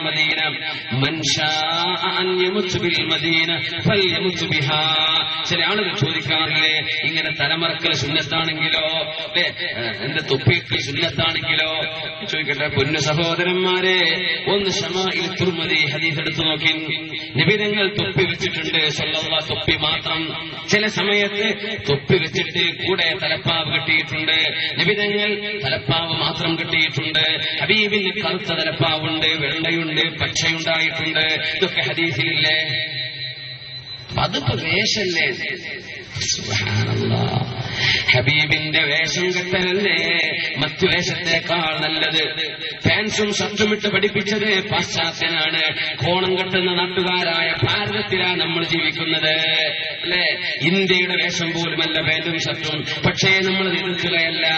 Medina. Medina ചില ആളുകൾ ചോദിക്കാറില്ലേ ഇങ്ങനെ തലമറക്കൽ സുന്നത്താണെങ്കിലോ? എന്റെ തൊപ്പിക്ക് സുന്നത്താണെങ്കിലോ? ചോദിക്കട്ടെ പൊന്നു സഹോദരന്മാരെ ഒന്ന് ഷമായിൽ തുർമതി ഹദീസ് എടുത്തു നോക്കി. നിബിധങ്ങൾ തൊപ്പി വെച്ചിട്ടുണ്ട് തൊപ്പി മാത്രം. ചില സമയത്ത് തൊപ്പി വെച്ചിട്ട് കൂടെ തലപ്പാവ് കിട്ടിയിട്ടുണ്ട്. നിബിധങ്ങൾ തലപ്പാവ് മാത്രം കിട്ടിയിട്ടുണ്ട്. ഹബീബിന് കറുത്ത തലപ്പാവുണ്ട് വെള്ളയുണ്ട്. പച്ചയുണ്ടായിട്ടുണ്ട് ഇതൊക്കെ ഹദീസിലില്ലേ? അതിപ്പോ വേഷല്ലേ. ഹബീബിന്റെ വേഷം കെട്ടലല്ലേ? മറ്റു വേഷത്തെക്കാൾ നല്ലത്. ഫാൻസും ഷർട്ടും പഠിപ്പിച്ചത് പാശ്ചാത്യനാണ്. കോണം കെട്ടുന്ന നാട്ടുകാരായ ഭാരതത്തിലാണ് നമ്മൾ ജീവിക്കുന്നത്. അല്ലെ? ഇന്ത്യയുടെ വേഷം പോലുമല്ല പാന്റും ഷർട്ടും. പക്ഷേ നമ്മൾ എതിർക്കുകയല്ല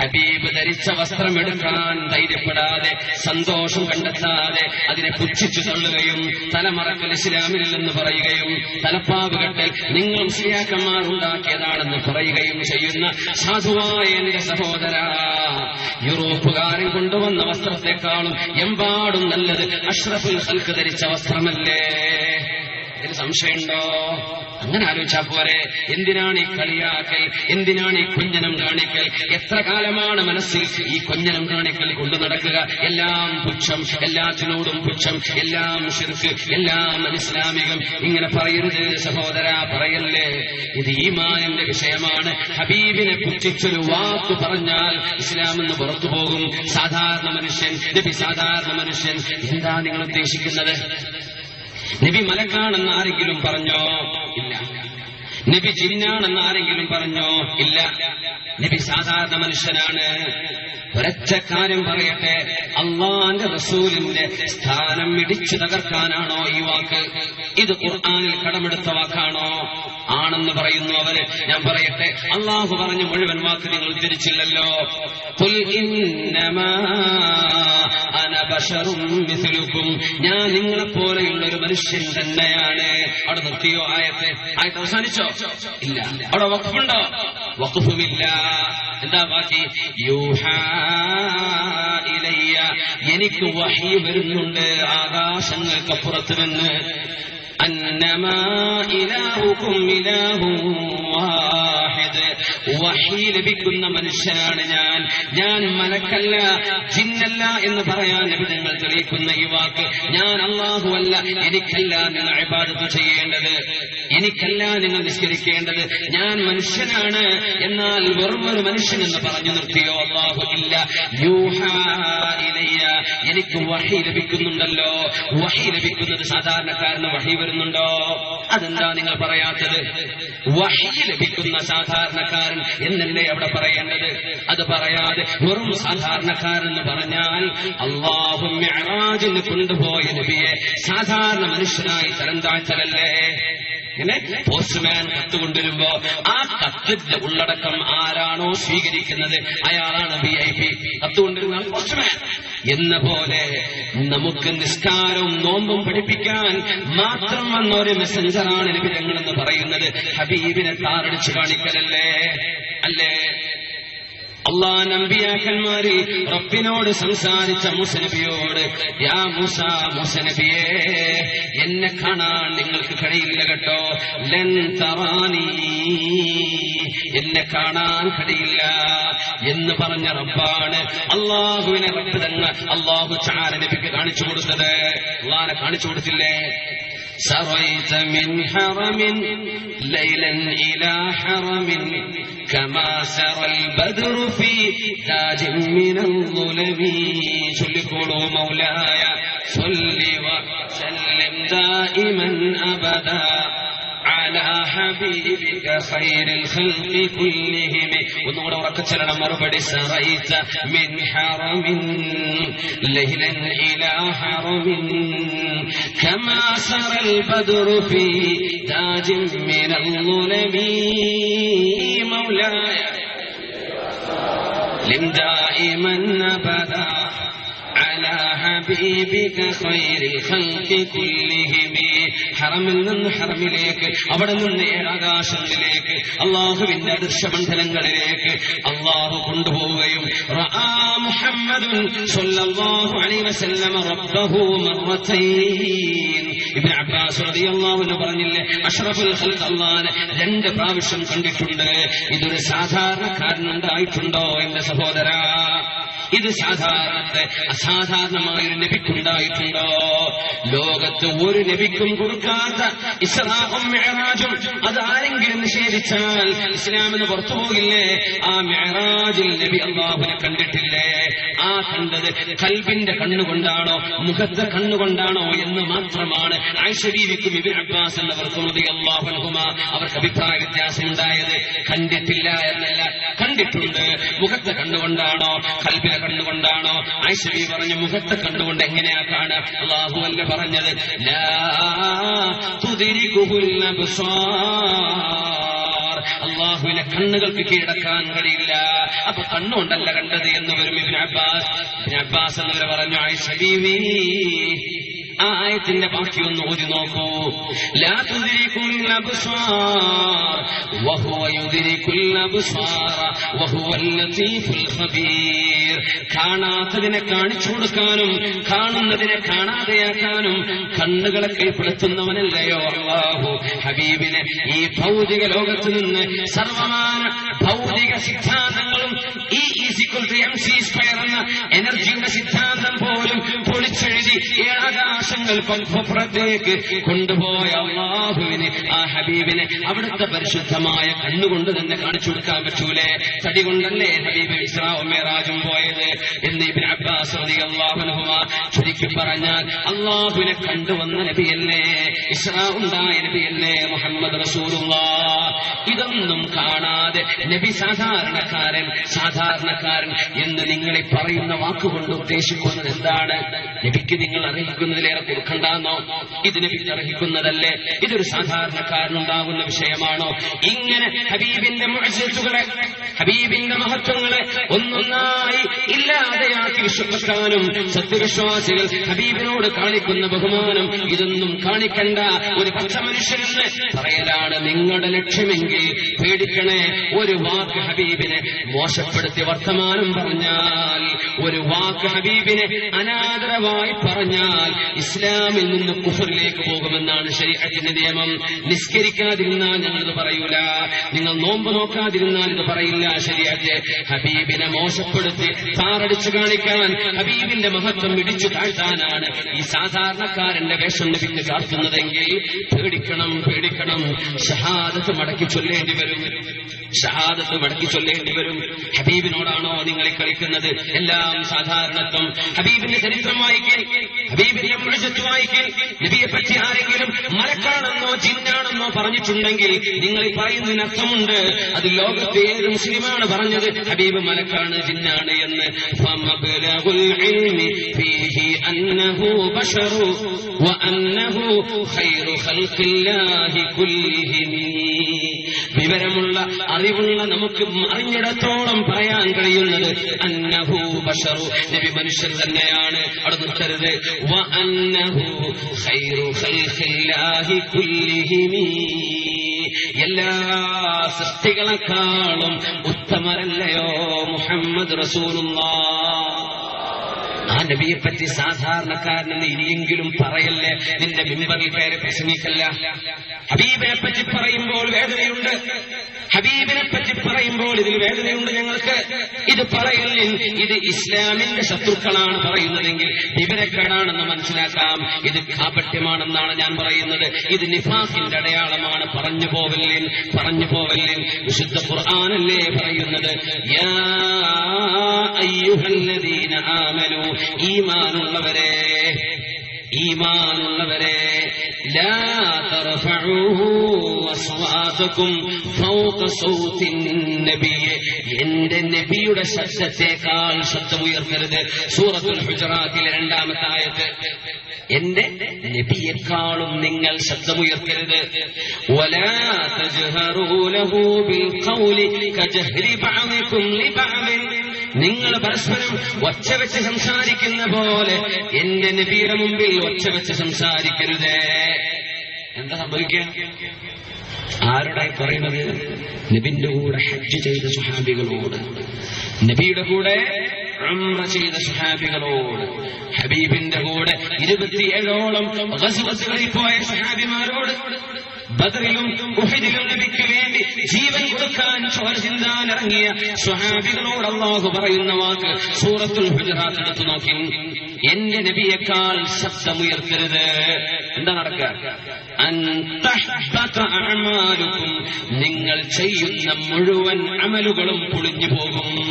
ഹബീബ് ധരിച്ച വസ്ത്രം എടുക്കാൻ ധൈര്യപ്പെടാതെ സന്തോഷം കണ്ടെത്താതെ അതിനെ പുച്ഛിച്ചു തള്ളുകയും തലമറക്കൽ ഇസ്ലാമിലെന്ന് പറയുകയും തലപ്പാവ് കെട്ടൽ നിങ്ങൾ മുസ്ലിയാക്കന്മാർ ഉണ്ടാക്കിയതാണെന്ന് പറയുകയും ചെയ്യുന്ന സാധുവായ എന്റെ സഹോദര. യൂറോപ്പുകാരൻ കൊണ്ടുവന്ന വസ്ത്രത്തെക്കാളും എമ്പാടും നല്ലത് അഷ്റഫുൽ ഹൽക്ക് ധരിച്ച വസ്ത്രമല്ലേ? ഇതിന് സംശയമുണ്ടോ? അങ്ങനെ ആലോചിച്ചാ പോരെ. എന്തിനാണ് ഈ കളിയാക്കൽ? എന്തിനാണ് ഈ കുഞ്ഞനം കാണിക്കൽ? എത്ര കാലമാണ് മനസ്സിൽ ഈ കുഞ്ഞനം കാണിക്കൽ കൊണ്ടു നടക്കുക? എല്ലാം പുച്ഛം എല്ലാത്തിനോടും പുച്ഛം എല്ലാം ശിർക്ക് എല്ലാം അനിസ്ലാമികം ഇങ്ങനെ പറയരുത് സഹോദര പറയല്ലേ? ഇത് ഈമാനിന്റെ വിഷയമാണ്. ഹബീബിനെ പുച്ഛിച്ചൊരു വാക്ക് പറഞ്ഞാൽ ഇസ്ലാം എന്ന് പുറത്തു പോകും. സാധാരണ മനുഷ്യൻ നബി സാധാരണ മനുഷ്യൻ. എന്താ നിങ്ങൾ ഉദ്ദേശിക്കുന്നത്? നബി മലക്കാണെന്ന് ആരെങ്കിലും പറഞ്ഞോ? ഇല്ല. നബി ജിന്നാണെന്ന് ആരെങ്കിലും പറഞ്ഞോ? ഇല്ല. നബി സാധാരണ മനുഷ്യനാണ്. ഒരൊറ്റ കാര്യം പറയട്ടെ. അള്ളാന്റെ റസൂലിന്റെ സ്ഥാനം ഇടിച്ചു തകർക്കാനാണോ ഈ വാക്ക്? ഇത് ഖുർആാനിൽ കടമെടുത്ത വാക്കാണോ? ആണെന്ന് പറയുന്നു അവർ. ഞാൻ പറയട്ടെ അള്ളാഹു പറഞ്ഞ മുഴുവൻ വാക്ക് നിങ്ങൾ ഉദ്ധരിച്ചില്ലല്ലോ ും. ഇന്നമാ അന ബശറും മിസ്ലുക്കും." ഞാൻ നിങ്ങളെ പോലെയുള്ള ഒരു മനുഷ്യൻ തന്നെയാണ്. അവിടെ നിർത്തിയോ ആയത്തെ? ആയത്ത് അവസാനിച്ചോ? ഇല്ല. അവിടെ വഖഫുണ്ടോ? വഖഫുമില്ല. എന്താ ബാക്കി? യൂഹ ഇലയ്യ. എനിക്ക് വഹി വരുന്നുണ്ട് ആകാശങ്ങൾക്കപ്പുറത്ത് നിന്ന്. അന്നമാ إلهكم إله വാഹിദ് വഹി ലഭിക്കുന്ന മനുഷ്യനാണ് ഞാൻ. ഞാൻ മലക്കല്ല ജിന്നല്ല എന്ന് പറയാൻ നബിതങ്ങൾ തെളിയിക്കുന്ന ഈ വാക്ക് ഞാൻ അള്ളാഹുവല്ല എനിക്കല്ല നിങ്ങൾ ഇബാദത്ത് ചെയ്യേണ്ടത്. എനിക്കല്ല നിങ്ങൾ നിസ്കരിക്കേണ്ടത്. ഞാൻ മനുഷ്യനാണ്. എന്നാൽ വെറുമൊരു മനുഷ്യൻ എന്ന് പറഞ്ഞു നിർത്തിയോ? അള്ളാഹു ഇല്ല. യൂഹാ എനിക്ക് വഹി ലഭിക്കുന്നുണ്ടല്ലോ. വഹി ലഭിക്കുന്നത് സാധാരണക്കാരന് വഹി വരുന്നുണ്ടോ? അതെന്താ നിങ്ങൾ പറയാത്തത്? വഹി ലഭിക്കുന്ന സാധാരണക്കാരൻ എന്നല്ലേ അവിടെ പറയേണ്ടത്? അത് പറയാതെ വെറും സാധാരണക്കാരൻ എന്ന് പറഞ്ഞാൽ അള്ളാഹു കൊണ്ടുപോയ നബിയെ സാധാരണ മനുഷ്യനായി തരം താഴ്ത്തലല്ലേ? ഇങ്ങനെ പോസ്റ്റ്മാൻ കത്ത് കൊണ്ടുവരുമ്പോ ആ കത്തിന്റെ ഉള്ളടക്കം ആരാണോ സ്വീകരിക്കുന്നത്? അയാളാണ് വി ഐ പി കത്ത് കൊണ്ടുവരുന്ന പോസ്റ്റ്മാൻ എന്ന പോലെ നമുക്ക് നിസ്കാരവും നോമ്പും പഠിപ്പിക്കാൻ മാത്രം വന്ന ഒരു മെസ്സഞ്ചറാണ് നിബിധങ്ങളെന്ന് പറയുന്നത്. ഹബീബിനെ താറടിച്ചു കാണിക്കലല്ലേ? അല്ലേ? അള്ളാഹ് നമ്പിയാക്കന്മാരിൽ റബ്ബിനോട് സംസാരിച്ച മുസനബിയോട് യാ മൂസ മുസനബിയെ എന്നെ കാണാൻ നിങ്ങൾക്ക് കഴിയില്ല കേട്ടോ ലൻ തറാനീ എന്നെ കാണാൻ കഴിയില്ല എന്ന് പറഞ്ഞ റബ്ബാണ് അള്ളാഹുവിനെ റബ്ബ് തന്നെ അള്ളാഹു ചാര നബിക്ക് കാണിച്ചു കൊടുത്തത് അള്ളാഹിനെ കാണിച്ചു കൊടുത്തില്ലേ سريت من حرم ليلا إلى حرم كما سرى البدر في تاج من الظلم. شلكوا مولاي صل وسلم دائما أبدا. حبيبك خير الخلق كلهم ونور وركتنا مربد سريت من حرم ليلا إلى حرم كما سرى البدر في تاج من الظلم مولاي لم دائما أبدا على حبيبك حبيبك خير الخلق كلهم ഹറമിൽ നിന്ന് ഹറമിലേക്ക് അവിടെ നിന്ന് ഏഴാകാശങ്ങളിലേക്ക് അള്ളാഹുവിന്റെ ദൃശ്യമണ്ഡലങ്ങളിലേക്ക് അള്ളാഹു കൊണ്ടുപോവുകയും മുഹമ്മദുൻ റബ്ബഹു ഇബ്നു അബ്ബാസ് റളിയല്ലാഹു അൻഹു പറഞ്ഞില്ലേ അഷ്റഫുൽ ഖൽഖ് അല്ലാഹനെ രണ്ട് പ്രാവശ്യം കണ്ടിട്ടുണ്ട്. ഇതൊരു സാധാരണക്കാരനുണ്ടായിട്ടുണ്ടോ എന്റെ സഹോദര? ഇത് സാധാരണത്തെ അസാധാരണമായ ഒരു നബിക്കുണ്ടായിട്ടുണ്ടോ? ലോകത്ത് ഒരു നബിക്കും കൊടുക്കാത്ത ഇസ്ലാഹും മെഹറാജും അത് ആരെങ്കിലും നിഷേധിച്ചാൽ ഇസ്ലാമിന് പുറത്തു പോകില്ലേ? ആ മെഹറാജിൽ നബി അള്ളാഹുനെ കണ്ടിട്ടില്ലേ? ആ കണ്ടത് കൽബിന്റെ കണ്ണുകൊണ്ടാണോ മുഖത്തെ കണ്ണുകൊണ്ടാണോ എന്ന് മാത്രമാണ് ആയിഷബീവിക്കും ഇബിൻ അബ്ബാസ് എന്നവർക്കും അവർക്ക് അഭിപ്രായ വ്യത്യാസമുണ്ടായത് കണ്ടിട്ടില്ല എന്നല്ല. കണ്ടിട്ടുണ്ട്. മുഖത്തെ കണ്ടുകൊണ്ടാണോ? കൽബിനെ കണ്ടുകൊണ്ടാണോ? ഐശ്വര്യ പറഞ്ഞു മുഖത്തെ കണ്ടുകൊണ്ട് എങ്ങനെയാ കാണുക? അള്ളാഹു അല്ല പറഞ്ഞത് അള്ളാഹുവിനെ കണ്ണുകൾക്ക് കീഴടക്കാൻ കഴിയില്ല. അപ്പൊ കണ്ണുകൊണ്ടല്ല കണ്ടത് എന്ന് വരും ഇബിൻ അബ്ബാസ്. ഇബിൻ അബ്ബാസ് എന്നിവരെ പറഞ്ഞു ബീവി ആ ആയത്തിന്റെ ബാക്കി ഒന്ന് ഓതി നോക്കൂ. കാണാത്തതിനെ കാണിച്ചു കൊടുക്കാനും കാണുന്നതിനെ കാണാതെയാക്കാനും കണ്ണുകളെ കൈപ്പെടുത്തുന്നവനല്ലയോ അള്ളാഹു? ഹബീബിനെ ഈ ഭൗതിക ലോകത്ത് നിന്ന് സർവമാന ഭൗതിക സിദ്ധാന്തങ്ങളും ഈ ഈസിക്വൽ എം സി സ്ക്വയർ എന്ന എനർജിയുടെ സിദ്ധാന്തം പോലും പൊളിച്ചെഴുതി ഏഴാകാശങ്ങൾ പുറത്തേക്ക് കൊണ്ടുപോയ അള്ളാഹുവിനെ ആ ഹബീബിനെ അവിടുത്തെ പരിശുദ്ധമായ കണ്ണുകൊണ്ട് തന്നെ കാണിച്ചു കൊടുക്കാൻ പറ്റൂലേ? തടി കൊണ്ടല്ലേ ഹബീബ് ഇസ്രാജും പോയത്? എന്ന് ഇബിൻ അബ്ബാസ് ചുരുക്കി പറഞ്ഞാൽ അള്ളാഹുവിനെ കണ്ടുവന്ന നബിയല്ലേ? ഇസ്രാ ഉണ്ടായ നബിയല്ലേ മുഹമ്മദ് റസൂലുള്ള ഇതൊന്നും കാണാതെ നബി സാധാരണക്കാരൻ സാധാരണക്കാരൻ എന്ന് നിങ്ങളെ പറയുന്ന വാക്കുകൊണ്ട് ഉദ്ദേശിക്കുന്നത് എന്താണ്? നബിക്ക് നിങ്ങൾ അർഹിക്കുന്നതിലേറെ കൊടുക്കണ്ടെന്നോ? ഇതിന് നബിക്ക് അർഹിക്കുന്നതല്ലേ ഇതൊരു സാധാരണക്കാരനുണ്ടാകുന്ന വിഷയമാണോ? ഇങ്ങനെ ഹബീബിന്റെ മുഴച്ചുകളെ ഹബീബിന്റെ മഹത്വങ്ങളെ ഒന്നൊന്നായി ഇല്ലാതെയാക്കി വിശ്വസിക്കാനും സത്യവിശ്വാസികൾ ഹബീബിനോട് കാണിക്കുന്ന ബഹുമാനം ഇതൊന്നും കാണിക്കണ്ട. ഒരു പച്ച മനുഷ്യനെന്ന് പറയലാണ് നിങ്ങളുടെ ലക്ഷ്യമെങ്കിൽ പേടിക്കണേ. ഒരു വാക്ക് ഹബീബിനെ മോശപ്പെടുത്തി വർത്തമാനം പറഞ്ഞാൽ ഒരു വാക്ക് ഹബീബിനെ അനാദരവായി പറഞ്ഞാൽ ഇസ്ലാമിൽ നിന്ന് കുഫറിലേക്ക് പോകുമെന്നാണ് ശരീരത്തിന്റെ നിയമം. നിസ്കരിക്കാതിരുന്നാൽ ഞങ്ങളിത് പറയൂല. നിങ്ങൾ നോമ്പ് നോക്കാതിരുന്നാൽ ഇത് പറയില്ല ശരിയാറ്റ് ഹബീബിനെ മോശപ്പെടുത്തി താറടിച്ചു കാണിക്കാൻ ഹബീബിന്റെ മഹത്വം ഇടിച്ചു താഴ്ത്താനാണ് ഈ സാധാരണക്കാരന്റെ വേഷം ലഭിച്ച് കാട്ടുന്നതെങ്കിൽ പേടിക്കണം പേടിക്കണം. ഷഹാദത്ത് മടക്കി ചൊല്ലേണ്ടി വരും. ഷഹാദത്ത് മടക്കി ചൊല്ലേണ്ടി വരും ഹബീബിനോടാണോ നിങ്ങൾ ഈ കളിക്കുന്നത് എല്ലാം സാധാരണത്വം ഹബീബിന്റെ ചരിത്രം വായിക്കൽ ഹബീബിന്റെ മുഴുവത്ത് വായിക്കൽ നബിയെ പറ്റി ആരെങ്കിലും മലക്കാണെന്നോ ജിന്നാണെന്നോ പറഞ്ഞിട്ടുണ്ടെങ്കിൽ നിങ്ങൾ ഈ പറയുന്നതിന് അർത്ഥമുണ്ട് അത് ലോകത്തെ ഏത് മുസ്ലിമാണ് പറഞ്ഞത് ഹബീബ് മലക്കാണ് ജിന്നാണ് എന്ന് فمبلغ العلم فيه أنه بشر وأنه خير خلق الله كلهم വിവരമുള്ള അറിവുള്ള നമുക്ക് അറിഞ്ഞിടത്തോളം പറയാൻ കഴിയുന്നത് അന്നഹു നബി മനുഷ്യൻ തന്നെയാണ്. അവിടെ എല്ലാ സൃഷ്ടികളെക്കാളും ഉത്തമരല്ലയോ മുഹമ്മദ് റസൂലുള്ള. ആ നബിയെ പറ്റി സാധാരണക്കാരനെന്ന് ഇനിയെങ്കിലും പറയല്ലേ? നിന്റെ മിമ്പറിൽ പേരെ പ്രസംഗിക്കല്ല. ഹബീബിനെ പറ്റി പറയുമ്പോൾ വേദനയുണ്ട്. ഹബീബിനെ പറ്റി പറയുമ്പോൾ ഇതിൽ വേദനയുണ്ട് ഞങ്ങൾക്ക്. ഇത് പറയലിൽ ഇത് ഇസ്ലാമിന്റെ ശത്രുക്കളാണ് പറയുന്നതെങ്കിൽ വിവരക്കേടാണെന്ന് മനസ്സിലാക്കാം. ഇത് കാപട്യമാണെന്നാണ് ഞാൻ പറയുന്നത്. ഇത് നിഫാസിന്റെ അടയാളമാണ്. പറഞ്ഞു പോവല്ലിൻ പറഞ്ഞു പോവല്ലിൻ വിശുദ്ധ ഖുർആാനല്ലേ പറയുന്നത്? ഈമാനുള്ളവരെ ഈമാനുള്ളവരെ ലാ തർഫഉ അസ്വാതകും ഫൗക സൗത്തിൻ നബിയെ എന്റെ നബിയുടെ ശബ്ദത്തെക്കാൾ ശബ്ദമുയർത്തരുത് സൂറത്തുൽ ഹുജറാത്തിലെ രണ്ടാമത്തെ ആയത്ത് എന്റെ നബിയെക്കാളും നിങ്ങൾ ശബ്ദമുയർത്തരുത് ولا നിങ്ങൾ പരസ്പരം ഒച്ച വെച്ച് സംസാരിക്കുന്ന പോലെ എന്റെ നബിയുടെ മുമ്പിൽ ഒച്ച വെച്ച് സംസാരിക്കരുതേ. എന്താ സംഭവിക്കുക? ആരോടായി പറയുന്നത്? നബിന്റെ കൂടെ ഹജ്ജ് ചെയ്ത സുഹാബികളോട് നബിയുടെ കൂടെ ഉംറ ചെയ്ത സുഹാബികളോട് ഹബീബിന്റെ കൂടെ ഇരുപത്തിയേഴോളം പോയ സുഹാബിമാരോട് ബദറിലും ഉഹദിലും നബിക്ക് വേണ്ടി ജീവൻ കൊടുക്കാൻ ചോര ചിന്താൻ ഇറങ്ങിയ സ്വഹാബികളോട് അള്ളാഹു പറയുന്ന വാക്ക് സൂറത്തുൽ ഹുജറാത്ത് എടുത്തു നോക്കി. എന്റെ നബിയേക്കാൾ ശബ്ദമുയർത്തരുത്. എന്താ നടക്കുക? നിങ്ങൾ ചെയ്യുന്ന മുഴുവൻ അമലുകളും പൊളിഞ്ഞു പോകും.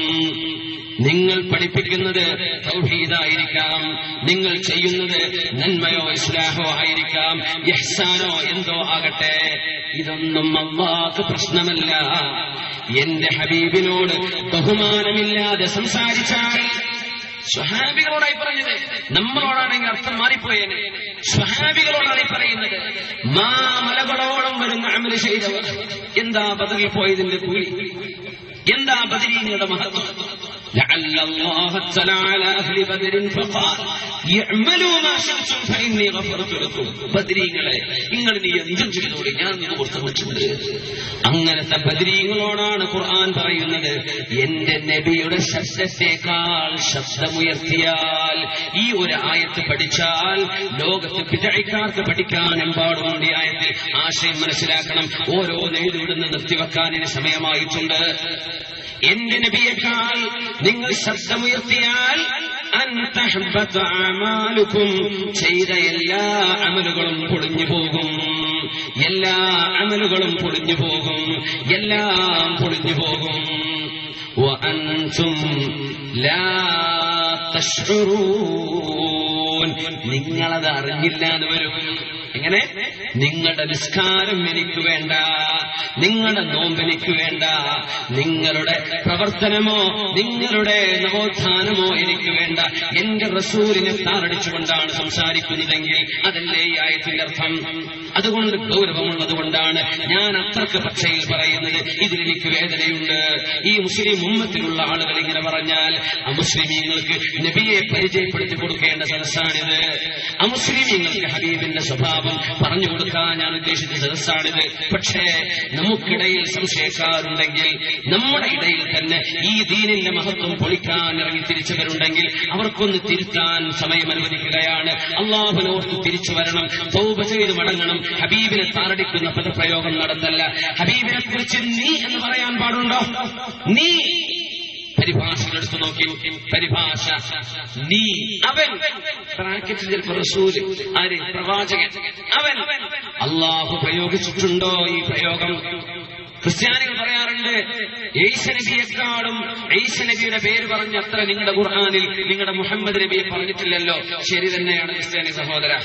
നിങ്ങൾ പഠിപ്പിക്കുന്നത് തൗഹീദായിരിക്കാം. നിങ്ങൾ ചെയ്യുന്നത് നന്മയോ ഇസ്ലാഹോ ആയിരിക്കാം. യഹ്സാനോ എന്തോ ആകട്ടെ. ഇതൊന്നും അമ്മാക്ക് പ്രശ്നമല്ല. എന്റെ ഹബീബിനോട് ബഹുമാനമില്ലാതെ സംസാരിച്ചാൽ സ്വഹാബികളോടായി പറഞ്ഞത് നമ്മളോടാണെങ്കിൽ അർത്ഥം മാറിപ്പോയേനെ. സ്വഹാബികളോടാണ് ഈ പറയുന്നത്. മാമലകളോളം വരുന്ന അമൽ ചെയ്തവർ. എന്താ ബദലിൽ പോയതിന്റെ കൂലി? എന്താ ബദരീങ്ങളുടെ മഹത്വം? لعل الله اطلع على اهل بدر فقال يعملوا ما شئتم فاني غفرت لكم ബദരീങ്ങളെ നിങ്ങൾ നീ എന്തും ചെയ്തോളി ഞാൻ നിങ്ങൾക്ക് തന്നിട്ടുണ്ട് അങ്ങനത്തെ ബദരീങ്ങളോടാണ് ഖുർആൻ പറയുന്നത് എന്റെ നബിയുടെ ശബ്ദത്തെക്കാൾ ശബ്ദമുയർത്തിയാൽ ഈ ഒരു ആയത്ത് പഠിച്ചാൽ ലോകത്ത് വിദഗ്ധക്കാർക്ക് പഠിക്കാൻ എമ്പാടുമുണ്ട് ഈ ആയത്തിൽ ആശയം മനസ്സിലാക്കണം ഓരോ നെയ്തുവിടുന്ന് നിർത്തിവെക്കാൻ ഇനി സമയമായിട്ടുണ്ട് എന്റെ നബിയേക്കാൾ നിങ്ങൾ ശബ്ദമുയർത്തിയാൽ അന്തഹബത്താമാലുക്കും ചെയ്ത എല്ലാ അമലുകളും പൊളിഞ്ഞു പോകും. എല്ലാ അമലുകളും പൊളിഞ്ഞു പോകും. എല്ലാം പൊളിഞ്ഞു പോകും. നിങ്ങളത് അറിഞ്ഞില്ലാതെ വരും. എങ്ങനെ? നിങ്ങളുടെ നിസ്കാരം എനിക്ക് വേണ്ട. നിങ്ങളുടെ നോമ്പ് എനിക്ക് വേണ്ട. നിങ്ങളുടെ പ്രവർത്തനമോ നിങ്ങളുടെ നവോത്ഥാനമോ എനിക്ക് വേണ്ട. എന്റെ റസൂലിനെ താറടിച്ചുകൊണ്ടാണ് സംസാരിക്കുന്നതെങ്കിൽ അതല്ലേ ഈ ആയത്തിന്റെ അർത്ഥം? അതുകൊണ്ട് ഗൗരവമുള്ളത് കൊണ്ടാണ് ഞാൻ അത്രയ്ക്ക് പക്ഷയിൽ പറയുന്നത്. ഇതിലെനിക്ക് വേദനയുണ്ട്. ഈ മുസ്ലിം ഉമ്മത്തിലുള്ള ആളുകൾ ഇങ്ങനെ പറഞ്ഞാൽ അമുസ്ലിമീങ്ങൾക്ക് നബിയെ പരിചയപ്പെടുത്തി കൊടുക്കേണ്ട സദസ്സാണിത്. അമുസ്ലിമീങ്ങൾക്ക് ഹബീബിന്റെ സ്വഭാവം പറഞ്ഞു കൊടുക്കാൻ ഞാൻ ഉദ്ദേശിച്ച സദസ്സാണിത്. പക്ഷേ നമുക്കിടയിൽ സംശയക്കാരുണ്ടെങ്കിൽ നമ്മുടെ ഇടയിൽ തന്നെ ഈ ദീനിന്റെ മഹത്വം പൊളിക്കാൻ ഇറങ്ങി തിരിച്ചവരുണ്ടെങ്കിൽ അവർക്കൊന്ന് തിരുത്താൻ സമയം അനുവദിക്കുകയാണ്. അള്ളാഹുനോർത്ത് തിരിച്ചു വരണം തൗബ ചെയ്ത് മടങ്ങണം ഹബീബിനെ താറടിക്കുന്ന പദപ്രയോഗം നടത്തല്ല ഹബീബിനെ കുറിച്ച് നീ എന്ന് പറയാൻ പാടുണ്ടോ? നീ പരിഭാഷകൾ എടുത്തു നോക്കി പരിഭാഷ. നീ. അവൻ. റസൂൽ. ആര്? പ്രവാചകൻ. അവൻ. അള്ളാഹു പ്രയോഗിച്ചിട്ടുണ്ടോ ഈ പ്രയോഗം? ക്രിസ്ത്യാനികൾ പറയാറുണ്ട് ഈസ നബിയെക്കാളും ഈസ നബിയുടെ പേര് പറഞ്ഞ അത്ര നിങ്ങളുടെ ഖുർആാനിൽ നിങ്ങളുടെ മുഹമ്മദ് നബിയെ പറഞ്ഞിട്ടില്ലല്ലോ. ശരി തന്നെയാണ് ക്രിസ്ത്യാനി സഹോദര.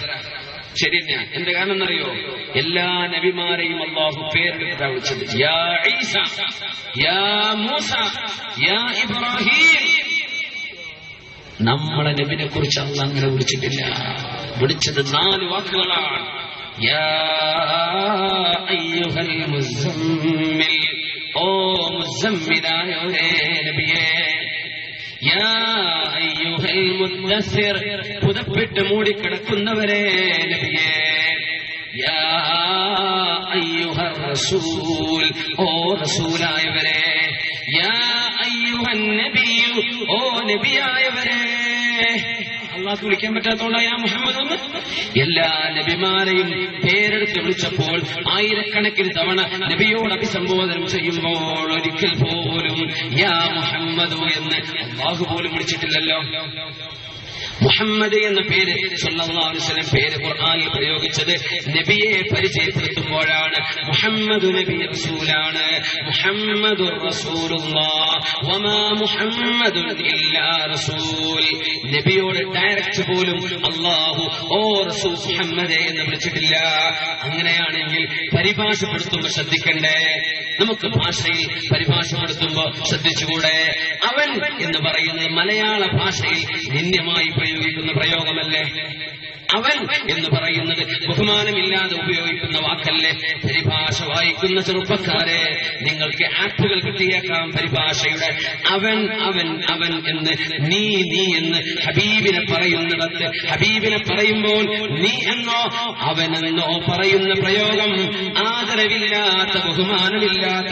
ശരി തന്നെയാണ് എന്ത് കാരണം എന്നറിയോ? എല്ലാ നബിമാരെയും അള്ളാഹു പേരെടുത്താ വിളിച്ചത്. യാ യാ മൂസ യാ ഇബ്രാഹിം. നമ്മളെ നബിനെ കുറിച്ച് അള്ള അങ്ങനെ വിളിച്ചിട്ടില്ല. വിളിച്ചത് നാല് വാക്കുകളാണ്. ഓ മുസമ്മിലായോരേ നബിയേ. യാ മുദ്ദസ്സിർ പുതപ്പിട്ട് മൂടിക്കിടക്കുന്നവരെ നബിയേ. യാ അയ്യുഹർ റസൂൽ ഓ റസൂലായവരെ. യാ അയ്യുഹ നബിയു ഓ നബിയായവരെ. അള്ളാഹ് വിളിക്കാൻ പറ്റാത്തോണ്ടാ മുഹമ്മദ് ഒന്ന് എല്ലാ നബിമാരെയും പേരെടുത്ത് വിളിച്ചപ്പോൾ ആയിരക്കണക്കിന് തവണ നബിയോട് അഭിസംബോധനം ചെയ്യുമ്പോൾ ഒരിക്കൽ പോലും യാ മുഹമ്മദ് എന്ന് അള്ളാഹു പോലും വിളിച്ചിട്ടില്ലല്ലോ. മുഹമ്മദ് എന്ന പേര് വസല്ലം പേര് ഖുർആാനിൽ പ്രയോഗിച്ചത് നബിയെ പരിചയപ്പെടുത്തുമ്പോഴാണ്. മുഹമ്മദ് നബി റസൂലാണ്. മുഹമ്മദ് മുഹമ്മദ് റസൂൽ. നബിയോട് ഡയറക്റ്റ് പോലും അള്ളാഹു ഓ റസൂൽ മുഹമ്മദ് എന്ന് വിളിച്ചിട്ടില്ല. അങ്ങനെയാണെങ്കിൽ പരിഭാഷപ്പെടുത്തുമ്പോൾ ശ്രദ്ധിക്കണ്ടേ? നമുക്ക് ഭാഷയിൽ പരിഭാഷപ്പെടുത്തുമ്പോൾ ശ്രദ്ധിച്ചുകൂടെ? അവൻ എന്ന് പറയുന്നത് മലയാള ഭാഷയിൽ നിന്യമായി പ്രയോഗിക്കുന്ന പ്രയോഗമല്ലേ? അവൻ എന്ന് പറയുന്നത് ബഹുമാനമില്ലാതെ ഉപയോഗിക്കുന്ന വാക്കല്ലേ? പരിഭാഷ വായിക്കുന്ന ചെറുപ്പക്കാരെ നിങ്ങൾക്ക് ആപ്പുകൾ കിട്ടിയേക്കാം പരിഭാഷയുടെ. അവൻ അവൻ അവൻ എന്ന് നീ നീ എന്ന് ഹബീബിനെ പറയുന്നിടത്ത് ഹബീബിനെ പറയുമ്പോൾ നീ എന്നോ അവനെന്നോ പറയുന്ന പ്രയോഗം ആദരവില്ലാത്ത ബഹുമാനമില്ലാത്ത